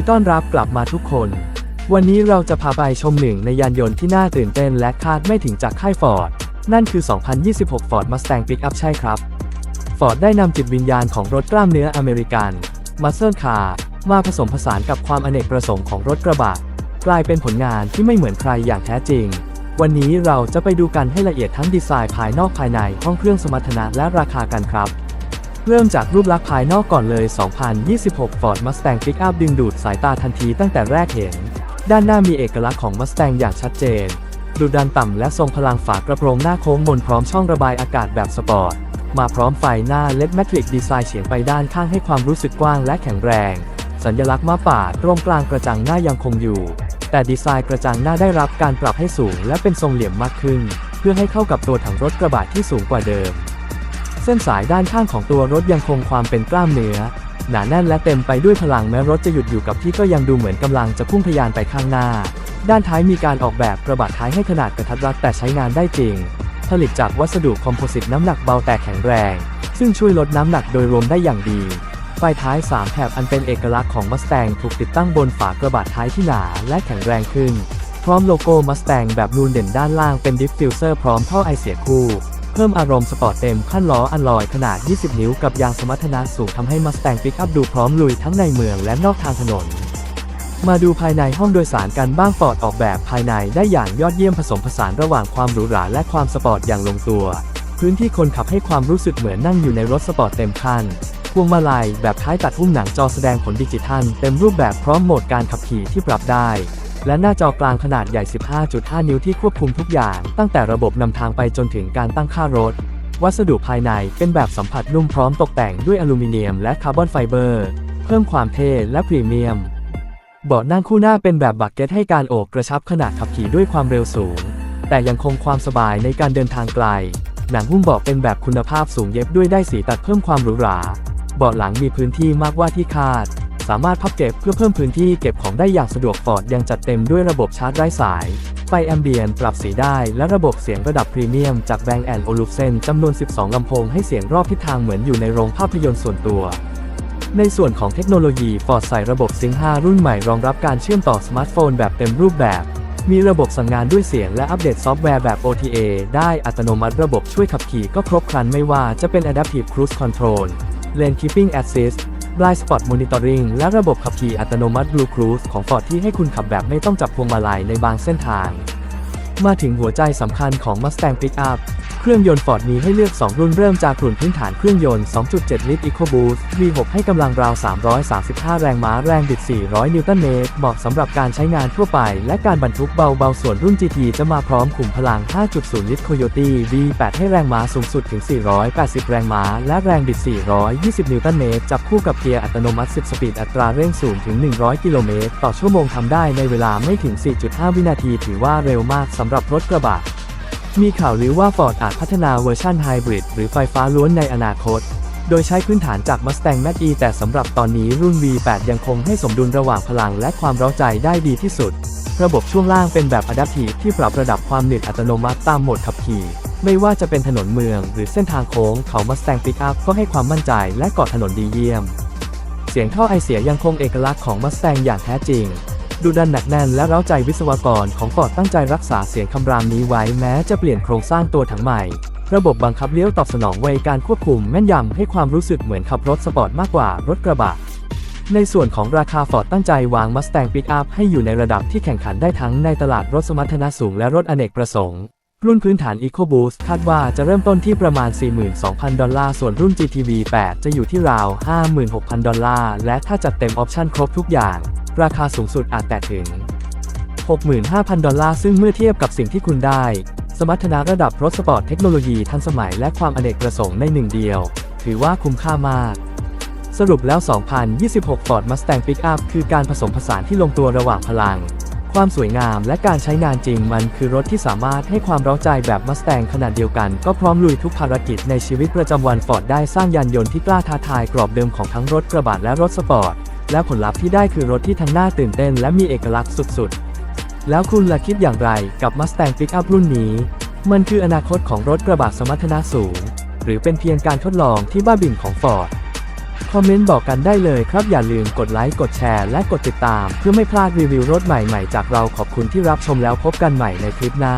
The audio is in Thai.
ดีต้อนรับกลับมาทุกคน วันนี้เราจะพาไปชมหนึ่งในยานยนต์ที่น่าตื่นเต้นและคาดไม่ถึงจากค่ายฟอร์ด นั่นคือ 2026 Ford Mustang Pickup ใช่ครับ ฟอร์ดได้นำจิตวิญญาณของรถกล้ามเนื้ออเมริกันมาเซอร์คาร์มาผสมผสานกับความอเนกประสงค์ของรถกระบะ กลายเป็นผลงานที่ไม่เหมือนใครอย่างแท้จริง วันนี้เราจะไปดูกันให้ละเอียดทั้งดีไซน์ภายนอกภายในห้องเครื่องสมรรถนะและราคากันครับ เริ่มจากรูปลักษณ์ภายนอกก่อนเลย 2026 Ford Mustang Pickup ดึงดูดสายตาทันทีตั้งแต่แรกเห็น ด้านหน้ามีเอกลักษณ์ของ Mustang อย่างชัดเจนดุดันต่ำและทรงพลังฝากระโปรงหน้าโค้งมนพร้อมช่องระบายอากาศแบบสปอร์ต มาพร้อมไฟหน้าเลดแมทริกดีไซน์เฉียงไปด้านข้างให้ความรู้สึกกว้างและแข็งแรง สัญลักษณ์ม้าป่าตรงกลางกระจังหน้ายังคงอยู่ แต่ดีไซน์กระจังหน้าได้รับการปรับให้สูง และเป็นทรงเหลี่ยมมากขึ้น เพื่อให้เข้ากับตัวถังรถกระบะที่สูงกว่าเดิม เส้นสายด้านข้างของตัวรถยังคงความเป็นกล้ามเนื้อ หนาแน่นและเต็มไปด้วยพลังแม้รถจะหยุดอยู่กับที่ก็ยังดูเหมือนกำลังจะพุ่งทะยานไปข้างหน้า ด้านท้ายมีการออกแบบกระบะท้ายให้ขนาดกระทัดรัดแต่ใช้งานได้จริง ผลิตจากวัสดุคอมโพสิตน้ำหนักเบาแต่แข็งแรง ซึ่งช่วยลดน้ำหนักโดยรวมได้อย่างดีไฟท้าย 3แถบอันเป็นเอกลักษณ์ของ Mustang ถูกติดตั้งบนฝากระบะท้ายที่หนาและแข็งแรงขึ้น พร้อมโลโก้ Mustang แบบนูนเด่นด้านล่างเป็นดิฟฟิวเซอร์พร้อมท่อไอเสียคู่ เพิ่มอารมณ์สปอร์ตเต็มขั้นล้ออันลอยขนาด 20 นิ้วกับยางสมรรถนะสูงทำให้ Mustang Pickup ดูพร้อมลุยทั้งในเมืองและนอกทางถนน มาดูภายในห้องโดยสารกันบ้างฟอร์ดออกแบบภายในได้อย่างยอดเยี่ยมผสมผสานระหว่างความหรูหราและความสปอร์ตอย่างลงตัว พื้นที่คนขับให้ความรู้สึกเหมือนนั่งอยู่ในรถสปอร์ตเต็มคันพวงมาลัยแบบท้ายตัดหุ้มหนังจอแสดงผลดิจิทัล เต็มรูปแบบพร้อมโหมดการขับขี่ที่ปรับได้ และหน้าจอกลางขนาดใหญ่ 15.5 นิ้วที่ควบคุมทุกอย่าง ตั้งแต่ระบบนำทางไปจนถึงการตั้งค่ารถ วัสดุภายในเป็นแบบสัมผัสนุ่มพร้อมตกแต่งด้วยอลูมิเนียมและคาร์บอนไฟเบอร์ เพิ่มความเท่และพรีเมียม เบาะนั่งคู่หน้าเป็นแบบบักเก็ตให้การโอบกระชับขนาดขับขี่ด้วยความเร็วสูง แต่ยังคงความสบายในการเดินทางไกล หนังหุ้มเบาะเป็นแบบคุณภาพสูงเย็บด้วยได้สีตัดเพิ่มความหรูหรา เบาะหลังมีพื้นที่มากกว่าที่คาด สามารถพับเก็บเพื่อเพิ่มพื้นที่เก็บของได้อย่างสะดวกฟอร์ดยังจัดเต็มด้วยระบบชาร์จไร้สายไฟแอมเบียนปรับสีได้และระบบเสียงระดับพรีเมียมจากแบงแอนโอลูเซนจำนวน 12 ลำโพงให้เสียงรอบทิศทางเหมือนอยู่ในโรงภาพยนตร์ส่วนตัว ในส่วนของเทคโนโลยี Ford ใส่ระบบ Sync 5รุ่นใหม่รองรับการเชื่อมต่อสมาร์ทโฟนแบบเต็มรูปแบบ มีระบบสั่งงานด้วยเสียงและอัปเดตซอฟต์แวร์แบบ OTA ได้อัตโนมัติระบบช่วยขับขี่ก็ครบครันไม่ว่าจะเป็น Adaptive Cruise Control Lane Keeping Assist Blind Spot Monitoring และระบบขับขี่อัตโนมัติ Blue Cruise ของ Ford ที่ให้คุณขับแบบไม่ต้องจับพวงมาลัยในบางเส้นทาง มาถึงหัวใจสำคัญของ Mustang Pickup เครื่องยนต์ Ford มีให้เลือก 2 รุ่นเริ่มจากรุ่นพื้นฐานเครื่องยนต์ 2.7 ลิตร EcoBoost V6 ให้กำลังราว 335 แรงม้าแรงบิด 400 นิวตันเมตร เหมาะสำหรับการใช้งานทั่วไป และการบรรทุกเบาๆ ส่วนรุ่น GT จะมาพร้อมขุมพลัง 5.0 ลิตร Coyote V8 ให้แรงม้าสูงสุดถึง 480 แรงม้า และแรงบิด 420 นิวตันเมตร จับคู่กับเกียร์อัตโนมัติ 10 สปีดอัตราเร่งสูงถึง 100 กิโลเมตรต่อชั่วโมงทำได้ในเวลาไม่ถึง 4.5 วินาที ถือว่าเร็วมากสำหรับรถกระบะ มีข่าวลือว่า Ford อาจพัฒนาเวอร์ชันไฮบริดหรือไฟฟ้าล้วนในอนาคต โดยใช้พื้นฐานจาก Mustang Mach-E แต่สำหรับตอนนี้รุ่น V8 ยังคงให้สมดุลระหว่างพลังและความเร้าใจได้ดีที่สุด ระบบช่วงล่างเป็นแบบ Adaptive ที่ปรับระดับความหนืดอัตโนมัติตามโหมดขับขี่ไม่ว่าจะเป็นถนนเมืองหรือเส้นทางโค้งเขา Mustang Pickup ก็ให้ความมั่นใจและเกาะถนนดีเยี่ยม เสียงท่อไอเสียยังคงเอกลักษณ์ของ Mustang อย่างแท้จริง ดูดันหนักแน่นและเร้าใจวิศวกรของฟอร์ดตั้งใจรักษาเสียงคำรามนี้ไว้แม้จะเปลี่ยนโครงสร้างตัวถังใหม่ ระบบบังคับเลี้ยวตอบสนองไวการควบคุมแม่นยำให้ความรู้สึกเหมือนขับรถสปอร์ตมากกว่ารถกระบะ ในส่วนของราคาฟอร์ดตั้งใจวาง Mustang Pickup ให้อยู่ในระดับที่แข่งขันได้ทั้งในตลาดรถสมรรถนะสูงและรถอเนกประสงค์รุ่นพื้นฐาน EcoBoost คาดว่าจะเริ่มต้นที่ประมาณ 42,000 ดอลลาร์ ส่วนรุ่น GTV 8 จะอยู่ที่ราว 56,000 ดอลลาร์ และถ้าจัดเต็มออปชั่นครบทุกอย่าง ราคาสูงสุดอาจแตะถึง 65,000 ดอลลาร์ซึ่งเมื่อเทียบกับสิ่งที่คุณได้ สมรรถนะระดับรถสปอร์ตเทคโนโลยีทันสมัยและความอเนกประสงค์ในหนึ่งเดียว ถือว่าคุ้มค่ามาก สรุปแล้ว 2026 Ford Mustang Pickup คือการผสมผสานที่ลงตัวระหว่างพลัง ความสวยงามและการใช้งานจริงมันคือรถที่สามารถให้ความร้าใจแบบ Mustang ขนาดเดียวกัน ก็พร้อมลุยทุกภารกิจในชีวิตประจำวัน Ford ได้สร้างยานยนต์ที่กล้าท้าทายกรอบเดิมของทั้งรถกระบะและรถสปอร์ต และผลลัพธ์ที่ได้คือรถที่ทั้งน่าตื่นเต้นและมีเอกลักษณ์สุดๆ แล้วคุณล่ะคิดอย่างไรกับ Mustang Pickup รุ่นนี้ มันคืออนาคตของรถกระบะสมรรถนะสูง หรือเป็นเพียงการทดลองที่บ้าบิ่นของ Ford คอมเมนต์บอกกันได้เลยครับอย่าลืมกดไลค์กดแชร์และกดติดตาม เพื่อไม่พลาดรีวิวรถใหม่ๆ จากเราขอบคุณที่รับชมแล้วพบกันใหม่ในคลิปหน้า